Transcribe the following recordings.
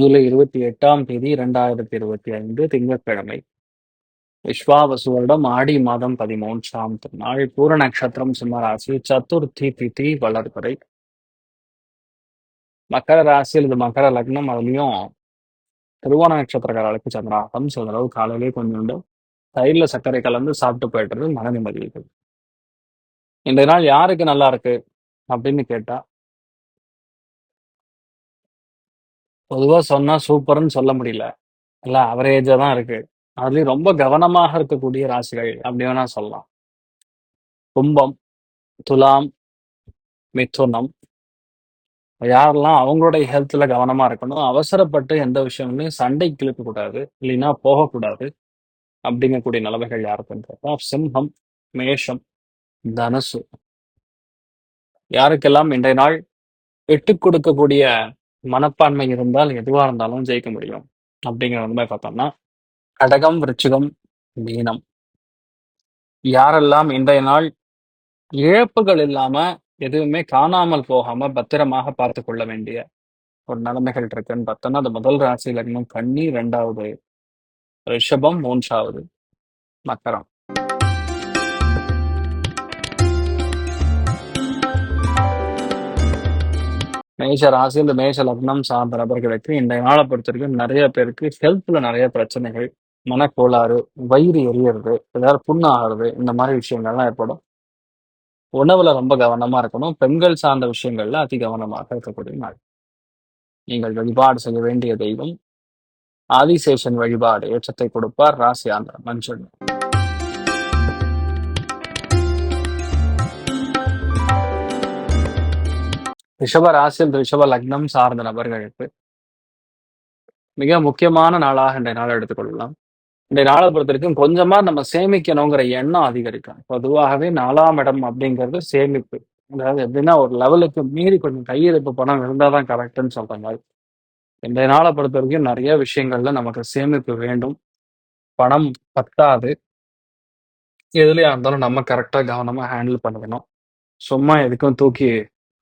ஜூலை இருபத்தி எட்டாம் தேதி இரண்டாயிரத்தி இருபத்தி ஐந்து திங்கட்கிழமை. விஸ்வாவசு வருடம் ஆடி மாதம் பதிமூன்றாம் திருநாள் பூர நட்சத்திரம் சிம்மராசி சதுர்த்தி திதி வளர்பறை. மகர ராசி அல்லது மகர லக்னம் அதுலயும் திருவோண நட்சத்திரக்காரர்களுக்கு சந்திராகம் ஸோ அளவு காலையிலேயே கொஞ்சோண்டு தயிரில் சர்க்கரை கலந்து சாப்பிட்டு போயிடுறது மன நிம்மதி. இன்றைய நாள் யாருக்கு நல்லா இருக்கு அப்படின்னு கேட்டா பொதுவா சொன்னா சூப்பர்னு சொல்ல முடியல. இல்ல அவரேஜா தான் இருக்கு. அதுலயும் ரொம்ப கவனமாக இருக்கக்கூடிய ராசிகள் அப்படி வேணா சொல்லலாம். கும்பம் துலாம் மிதுனம். யாரெல்லாம் அவங்களுடைய ஹெல்த்ல கவனமா இருக்கணும் அவசரப்பட்டு எந்த விஷயங்களையும் சண்டைக்கு இழுக்க இல்லைன்னா போகக்கூடாது அப்படிங்கக்கூடிய நிலைமைகள் யாருக்குன்னு கேட்டா சிம்ஹம் மேஷம் தனுசு. யாருக்கெல்லாம் இன்றைய நாள் விட்டுக் கொடுக்கக்கூடிய மனப்பான்மை இருந்தால் எதுவா இருந்தாலும் ஜெயிக்க முடியும். அப்படிங்கிற மாதிரி பார்த்தோம்னா கடகம் விருச்சிகம் மீனம். யாரெல்லாம் இன்றைய நாள் இழப்புகள் இல்லாம எதுவுமே காணாமல் போகாம பத்திரமாக பார்த்து கொள்ள வேண்டிய ஒரு நிலைமைகள் இருக்குன்னு பார்த்தோம்னா அது முதல் ராசி லக்னம் கன்னி ரெண்டாவது ரிஷபம் மூன்றாவது மக்கரம் மேஷ ராசி இந்த மேஷ லக்னம் சார்ந்த நபர்களுக்கு இன்றைய நாளை பொறுத்த வரைக்கும் நிறைய பேருக்கு ஹெல்த்ல நிறைய பிரச்சனைகள் மனக்கோளாறு வயிறு எரியறது ஏதாவது புண்ணாகிறது இந்த மாதிரி விஷயங்கள்லாம் ஏற்படும். உணவுல ரொம்ப கவனமா இருக்கணும். பெண்கள் சார்ந்த விஷயங்கள்ல அதி கவனமாக இருக்கக்கூடிய நாள். நீங்கள் வழிபாடு செய்ய வேண்டிய தெய்வம். ஆதிசேஷன் வழிபாடு ஏற்றத்தை கொடுப்பார். ராசி ஆந்திர மஞ்சள் ரிஷப ராசியில் ரிஷப லக்னம் சார்ந்த நபர்களுக்கு மிக முக்கியமான நாளாக இன்றைய நாளை எடுத்துக்கொள்ளலாம். இன்றைய நாளை பொறுத்த வரைக்கும் கொஞ்சமா நம்ம சேமிக்கணுங்கிற எண்ணம் அதிகரிக்கும். பொதுவாகவே நாலாம் இடம் அப்படிங்கிறது சேமிப்பு. அதாவது எப்படின்னா ஒரு லெவலுக்கு மீறி கொஞ்சம் கையிருப்பு பணம் இருந்தால் தான் கரெக்டுன்னு சொல்றாங்க இன்றைய நாளை பொறுத்த வரைக்கும் நிறைய விஷயங்கள்ல நமக்கு சேமிப்பு வேண்டும். பணம் பத்தாது. எதுலையா இருந்தாலும் நம்ம கரெக்டாக கவனமாக ஹேண்டில் பண்ணிக்கணும். சும்மா எதுக்கும் தூக்கி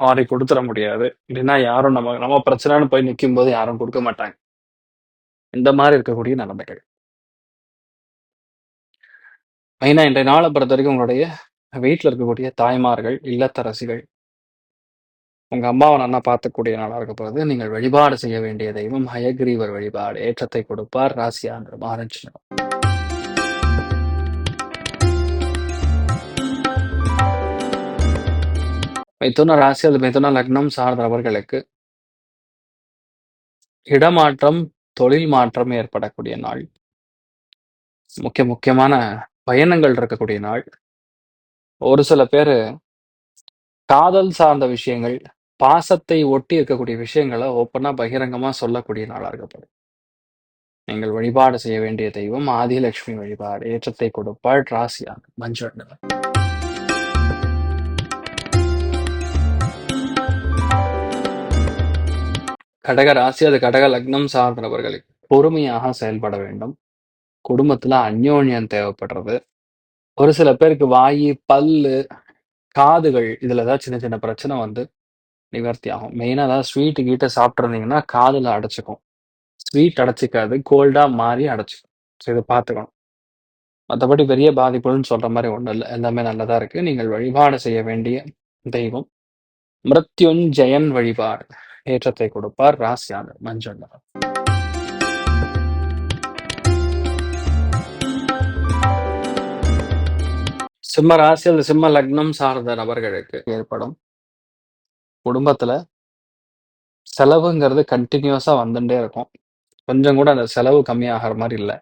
மாறி கொடுத்துட முடியாது. இல்லைன்னா யாரும் நம்ம நம்ம பிரச்சனைன்னு போய் நிற்கும் போது யாரும் கொடுக்க மாட்டாங்க. இந்த மாதிரி இருக்கக்கூடிய நிலைமைகள். மெயினா இன்றைய நாளை பொறுத்த வரைக்கும் உங்களுடைய வீட்டில் இருக்கக்கூடிய தாய்மார்கள் இல்லத்தரசிகள் உங்க அம்மாவை நல்லா பார்த்துக்கூடிய நாளா இருக்க போகிறது நீங்கள் வழிபாடு செய்ய வேண்டிய தெய்வம் ஹயக்ரீவர் வழிபாடு ஏற்றத்தை கொடுப்பார் ராசியாந்திரம் ஆரஞ்சு மிதுன ராசி அல்லது மிதுன லக்னம் சார்ந்தவர்களுக்கு இடமாற்றம் தொழில் மாற்றம் ஏற்படக்கூடிய நாள். முக்கிய முக்கியமான பயணங்கள் இருக்கக்கூடிய நாள். ஒரு சில பேர் காதல் சார்ந்த விஷயங்கள் பாசத்தை ஒட்டி இருக்கக்கூடிய விஷயங்களை ஓப்பனா பகிரங்கமா சொல்லக்கூடிய நாளாக இருக்கப்படும் நீங்கள் வழிபாடு செய்ய வேண்டிய தெய்வம் ஆதிலட்சுமி வழிபாடு ஏற்றத்தை கொடுப்பாள் ராசியாக மஞ்சள் கடக ராசி அது கடக லக்னம் சார்ந்தவர்களுக்கு பொறுமையாக செயல்பட வேண்டும். குடும்பத்துல அந்யோன்யம் தேவைப்படுறது. ஒரு சில பேருக்கு வாயு பல்லு காதுகள் இதுல ஏதாவது சின்ன சின்ன பிரச்சனை வந்து நிவர்த்தி ஆகும். மெயினாக ஏதாவது ஸ்வீட்டு கீட்டை சாப்பிட்ருந்தீங்கன்னா காதில் அடைச்சிக்கும். ஸ்வீட் அடைச்சிக்காது கோல்டா மாறி அடைச்சிக்கும். ஸோ இதை பார்த்துக்கணும். மற்றபடி பெரிய பாதிப்புகள்னு சொல்ற மாதிரி ஒன்றும் இல்லை. எல்லாமே நல்லதா இருக்கு. நீங்கள் வழிபாடு செய்ய வேண்டிய தெய்வம். மிருத்யுஞ்சயன் வழிபாடு. ஏற்றத்தை கொடுப்பார் ராசியான மஞ்சள். நிறம். சிம்ம ராசி அல்லது சிம்ம லக்னம் சார்ந்த நபர்களுக்கு ஏற்படும் குடும்பத்துல செலவுங்கிறது கண்டினியூஸா வந்துட்டே இருக்கும். கொஞ்சம் கூட அந்த செலவு கம்மியாகிற மாதிரி இல்லை.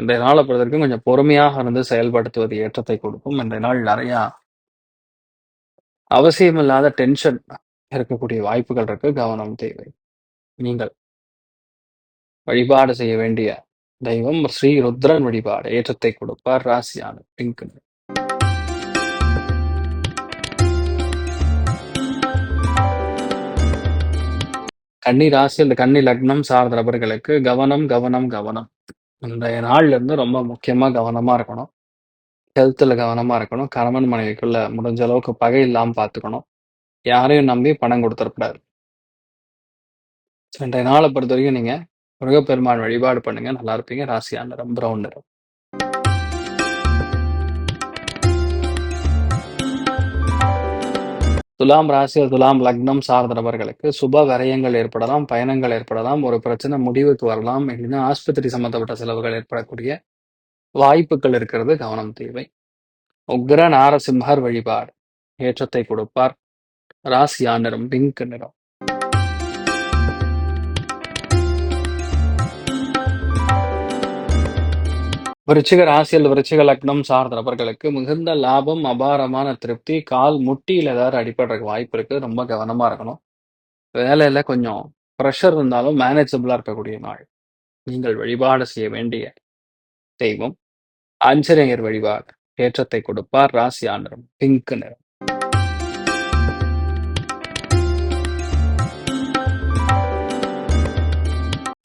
இந்த நாளை பொறுத்தவரைக்கும் கொஞ்சம் பொறுமையாக இருந்து செயல்படுத்துவது ஏற்றத்தை கொடுக்கும். இந்த நாள் நிறைய அவசியமில்லாத டென்ஷன் இருக்கக்கூடிய வாய்ப்புகள் இருக்கு. கவனம் தேவை. நீங்கள் வழிபாடு செய்ய வேண்டிய தெய்வம் ஸ்ரீ ருத்ரன் வழிபாடு. ஏற்றத்தை கொடுப்பார் ராசியான பிங்க் கன்னி ராசி அந்த கன்னி லக்னம் சார்ந்த நபர்களுக்கு கவனம் கவனம் கவனம். இன்றைய நாள்ல இருந்து ரொம்ப முக்கியமா கவனமா இருக்கணும். ஹெல்த்ல கவனமா இருக்கணும். கணவன் மனைவிக்குள்ள முடிஞ்ச அளவுக்கு பகை இல்லாமல் பார்த்துக்கணும். யாரையும் நம்பி பணம் கொடுத்துடக்கூடாது இன்றைய நாளை பொறுத்த வரைக்கும் நீங்க முருகப்பெருமான் வழிபாடு பண்ணுங்க. நல்லா இருப்பீங்க. ராசியா ரொம்ப ரவுண்ட் துலாம் ராசி துலாம் லக்னம் சார்ந்த நபர்களுக்கு சுப விரயங்கள் ஏற்படலாம் பயணங்கள் ஏற்படலாம் ஒரு பிரச்சனை முடிவுக்கு வரலாம் இல்லைன்னா ஆஸ்பத்திரி சம்பந்தப்பட்ட செலவுகள் ஏற்படக்கூடிய வாய்ப்புகள் இருக்கிறது. கவனம் தேவை. உக்ர நாரசிம்ஹர் வழிபாடு. ஏற்றத்தை கொடுப்பார். ராசியா நிறம் பிங்க் நிறம். விருச்சிக ராசியில் விருச்சிக லக்னம் சார்ந்த நபர்களுக்கு மிகுந்த லாபம் அபாரமான திருப்தி கால் முட்டியில் ஏதாவது அடிபடுறதுக்கு வாய்ப்பு இருக்கு ரொம்ப கவனமா இருக்கணும். வேலையில கொஞ்சம் ப்ரெஷர் இருந்தாலும் மேனேஜபிளா இருக்கக்கூடிய நாள். நீங்கள் வழிபாடு செய்ய வேண்டிய தெய்வம். ஆஞ்சநேயர் வழிபாடு ஏற்றத்தை கொடுப்பார். ராசி ஆண்டரும் பிங்க் நிறம்.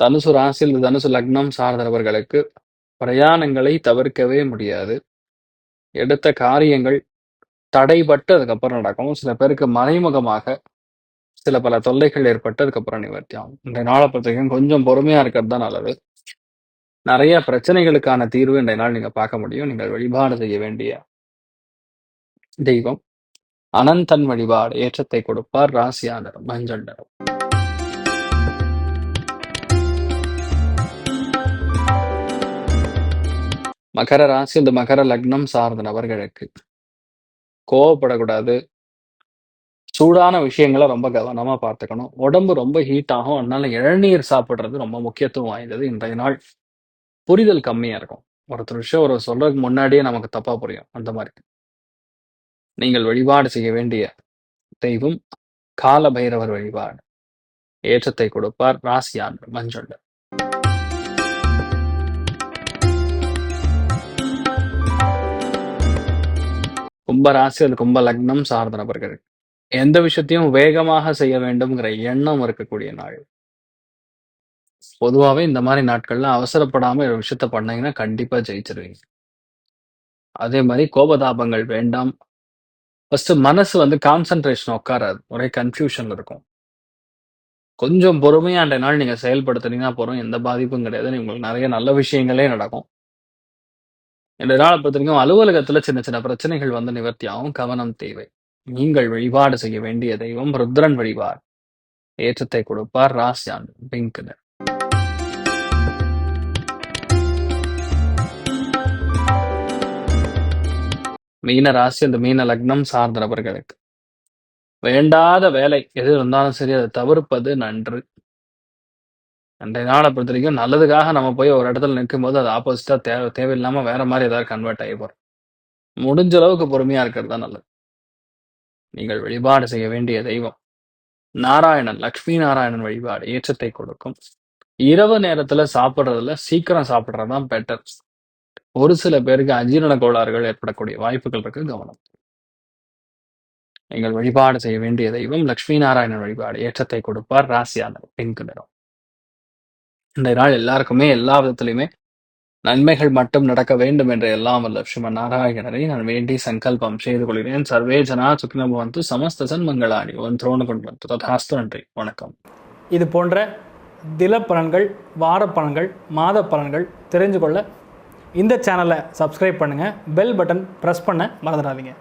தனுசு ராசியில் தனுசு லக்னம் சார்ந்தவர்களுக்கு பிரயாணங்களை தவிர்க்கவே முடியாது. எடுத்த காரியங்கள் தடைபட்டு அதுக்கப்புறம் நடக்கும். சில பேருக்கு மறைமுகமாக சில பல தொல்லைகள் ஏற்பட்டு அதுக்கப்புறம் நிவர்த்தி ஆகும் இந்த நாளை பொறுத்தவரைக்கும் கொஞ்சம் பொறுமையா இருக்கிறது தான் நல்லது. நிறைய பிரச்சனைகளுக்கான தீர்வு இந்த நாள் நீங்க பார்க்க முடியும். நீங்கள் வழிபாடு செய்ய வேண்டிய தெய்வம். அனந்தன் வழிபாடு ஏற்றத்தை கொடுப்பார் ராசியா மஞ்சள் நிறம். மகர ராசி இந்த மகர லக்னம் சார்ந்த நபர்களுக்கு கோவப்படக்கூடாது. சூடான விஷயங்களை ரொம்ப கவனமா பார்த்துக்கணும். உடம்பு ரொம்ப ஹீட் ஆகும். அதனால இளநீர் சாப்பிடுறது ரொம்ப முக்கியத்துவம் வாய்ந்தது இன்றைய நாள். புரிதல் கம்மியா இருக்கும். ஒருத்தர் விஷயம் ஒரு சொல்றதுக்கு முன்னாடியே நமக்கு தப்பா புரியும். அந்த மாதிரி. நீங்கள் வழிபாடு செய்ய வேண்டிய தெய்வம் கால பைரவர் வழிபாடு. ஏற்றத்தை கொடுப்பார். ராசியான் மஞ்சள். கும்ப ராசி அது கும்ப லக்னம் சார்ந்த நபர்கள். எந்த விஷயத்தையும் வேகமாக செய்ய வேண்டும்ங்கிற எண்ணம் இருக்கக்கூடிய நாள். பொதுவாவே இந்த மாதிரி நாட்கள்ல அவசரப்படாம ஒரு விஷயத்த பண்ணீங்கன்னா கண்டிப்பா ஜெயிச்சிருவீங்க. அதே மாதிரி கோபதாபங்கள் வேண்டாம். ஃபர்ஸ்ட் மனசு வந்து கான்சென்ட்ரேஷன் உட்காராது. ஒரே கன்ஃபியூஷன்ல இருக்கும். கொஞ்சம் பொறுமையா அந்த நாள் நீங்க செயல்படுத்துனீங்கன்னா போறோம் எந்த பாதிப்பும் கிடையாது உங்களுக்கு நிறைய நல்ல விஷயங்களே நடக்கும். இந்த நாளை பொறுத்த வரைக்கும் அலுவலகத்துல சின்ன சின்ன பிரச்சனைகள் வந்து நிவர்த்தியாகவும் கவனம் தேவை. நீங்கள் வழிபாடு செய்ய வேண்டிய தெய்வம் ருத்ரன் வழிபார் ஏற்றத்தை கொடுப்பார் ராசியான் பிங்க் மீன ராசி அந்த மீன லக்னம் சார்ந்த நபர்களுக்கு வேண்டாத வேலை எது இருந்தாலும் சரி அதை தவிர்ப்பது நன்று. அன்றைய நாளை பொறுத்த வரைக்கும் நல்லதுக்காக நம்ம போய் ஒரு இடத்துல நிற்கும் போது அது ஆப்போசிட்டா தேவை தேவையில்லாம வேற மாதிரி ஏதாவது கன்வெர்ட் ஆகி போறோம். முடிஞ்ச அளவுக்கு பொறுமையா இருக்கிறது தான் நல்லது. நீங்கள் வழிபாடு செய்ய வேண்டிய தெய்வம். நாராயணன் லக்ஷ்மி நாராயணன் வழிபாடு ஏற்றத்தை கொடுக்கும். இரவு நேரத்துல சாப்பிடுறதுல சீக்கிரம் சாப்பிடுறது தான் பெட்டர் ஒரு சில பேருக்கு அஜீரண கோளாறுகள் ஏற்படக்கூடிய வாய்ப்புகள் இருக்கு கவனம். நீங்கள் வழிபாடு செய்ய வேண்டிய தெய்வம் லக்ஷ்மி நாராயணன் வழிபாடு ஏற்றத்தை கொடுப்பார் ராசியானர் பிங்க் நிறம். இந்த நாள் எல்லாருக்குமே எல்லா விதத்திலையுமே நன்மைகள் மட்டும் நடக்க வேண்டும் என்ற எல்லாம் வல்ல ஸ்ரீமன் நாராயணரை நான் வேண்டி சங்கல்பம் செய்து கொள்கிறேன். சர்வே ஜனா சுக்னபவந்து சமஸ்த சன்மங்களாணி ஒன் திரோண கொண்டு வந்து ததாஸ்து நன்றி. வணக்கம். இது போன்ற தில பலன்கள் வார பலன்கள் மாத பலன்கள் தெரிஞ்சு கொள்ள இந்த சேனலை சப்ஸ்கிரைப் பண்ணுங்கள் பெல் பட்டன் ப்ரெஸ் பண்ண மறந்துடாதீங்க.